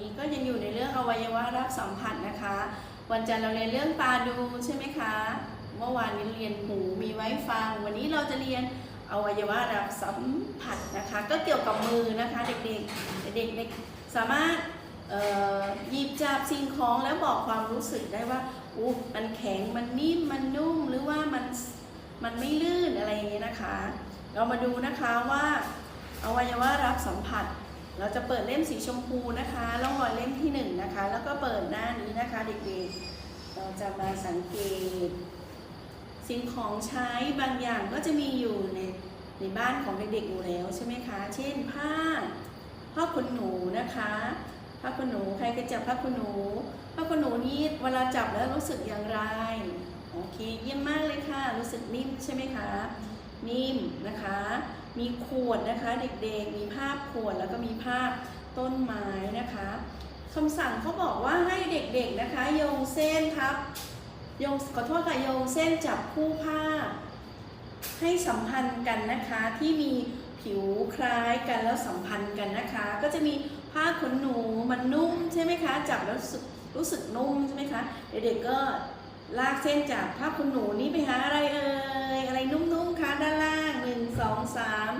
นี้ก็ยังอยู่ในเรื่องอวัยวะรับสัมผัสนะคะ วันจันทร์เราเรียนเรื่องตาดูใช่ไหมคะ เมื่อวานนี้เรียนหูมีไว้ฟัง วันนี้เราจะเรียนอวัยวะรับสัมผัสนะคะ ก็เกี่ยวกับมือนะคะเด็กๆเด็กๆสามารถหยิบจับสิ่งของแล้วบอกความรู้สึกได้ว่าอู้มันแข็งมันนิ่มมันนุ่มหรือว่ามันมันไม่ลื่นอะไรอย่างเงี้ยนะคะ เรามาดูนะคะว่าอวัยวะรับสัมผัส เราจะเปิดเล่มสีชมพูนะคะร่องรอยเล่มที่หนึ่งนะคะ แล้วก็เปิดหน้านี้นะคะเด็กๆ เราจะมาสังเกต สิ่งของใช้บางอย่างก็จะมีอยู่ในในบ้านของเด็กๆอยู่แล้วใช่ไหมคะ เช่นผ้าผ้าขนหนูนะคะผ้าขนหนูใครเคยจับผ้าขนหนูผ้าขนหนูนี้เวลาจับแล้วรู้สึกอย่างไรโอเคเยี่ยมมากเลยค่ะ รู้สึกนิ่มใช่ไหมคะ นิ่มนะคะ มีขวดนะคะเด็กๆ มีภาพขวดแล้วก็มีภาพต้นไม้นะคะคำสั่งเขาบอกว่าให้เด็กๆนะคะโยงเส้นทับโยงขอโทษค่ะโยงเส้นจับคู่ผ้าให้สัมพันธ์กันนะคะที่มีผิวคล้ายกันแล้วสัมพันธ์กันนะคะ ก็จะมีผ้าขนหนูมันนุ่มใช่ไหมคะ จับแล้วรู้สึกนุ่มใช่ไหมคะ เด็กๆก็ ลากเส้นจากผ้าขนหนูนี้ไปหาอะไรเอ่ยอะไรนุ่มๆคะด้านล่างหนึ่งสองสาม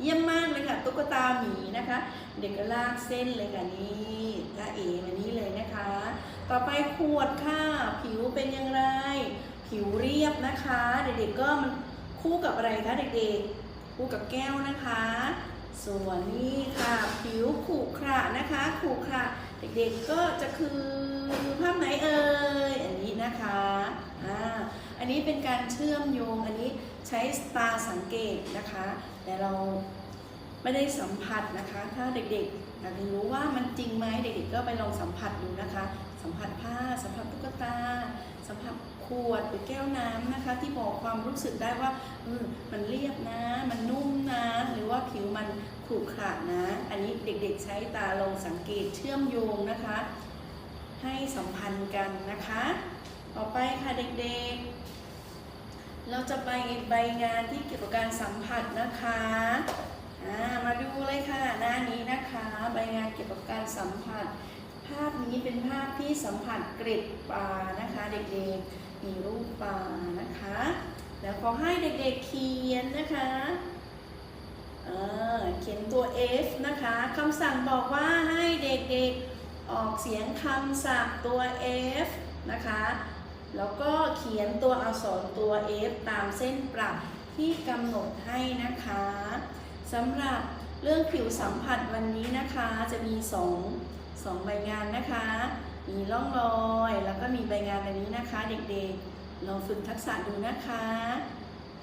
เยี่ยมมากเลยค่ะ ตุ๊กตาหมีนะคะ เด็กก็ลากเส้นเลยค่ะนี่ถ้าเอมานี้เลยนะคะ ต่อไปขวดค่ะผิวเป็นอย่างไร ผิวเรียบนะคะ เด็กๆก็มันคู่กับอะไรคะเด็กๆ คู่กับแก้วนะคะ ส่วนนี้ค่ะผิวขรุขระนะคะขรุขระ เด็กๆก็จะคือภาพไหนเอ่ยอันนี้นะคะอ่าอันนี้เป็นการเชื่อมโยงอันนี้ใช้ตาสังเกตนะคะ แต่เรา ไม่ได้สัมผัสนะคะ ถ้าเด็กๆอยากจะรู้ว่ามันจริงไหมเด็กๆก็ไปลองสัมผัสดูนะคะ สัมผัสผ้า สัมผัสตุ๊กตา สัมผัสขวดหรือแก้วน้ำนะคะ ที่บอกความรู้สึกได้ว่าเออมันเรียบนะ มันนุ่มนะ หรือว่าผิวมันขรุขระนะ อันนี้เด็กๆใช้ตาลองสังเกตเชื่อมโยงนะคะ ให้สัมพันธ์กันนะคะ ต่อไปค่ะเด็กๆ เราจะไปใบงานที่เกี่ยวกับการสัมผัสนะคะ มาดูเลยค่ะ หน้านี้นะคะใบงานเกี่ยวกับการสัมผัส ภาพนี้เป็นภาพที่สัมผัสเกร็ดปลานะคะ เด็กๆมีรูปปลานะคะ แล้วขอให้เด็กๆเขียนนะคะเออเขียนตัว F นะคะคำสั่งบอกว่าให้เด็กๆออกเสียงคำศัพท์ตัว F นะคะ แล้วก็เขียนตัวอักษรตัว F ตามเส้นปรับที่กำหนดให้นะคะ สำหรับเรื่องผิวสัมผัสวันนี้นะคะจะมีสองสองใบงานนะคะ มีร่องรอยแล้วก็มีใบงานแบบนี้นะคะ เด็กๆลองฝึกทักษะดูนะคะ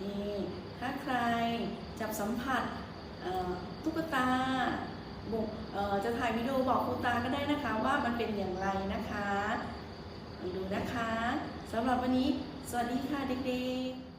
นี่ถ้าใครจับสัมผัสตุ๊กตาบอกจะถ่ายวิดีโอบอกครูตาก็ได้นะคะว่ามันเป็นอย่างไรนะคะดูนะคะสำหรับวันนี้ สวัสดีค่ะเด็กๆ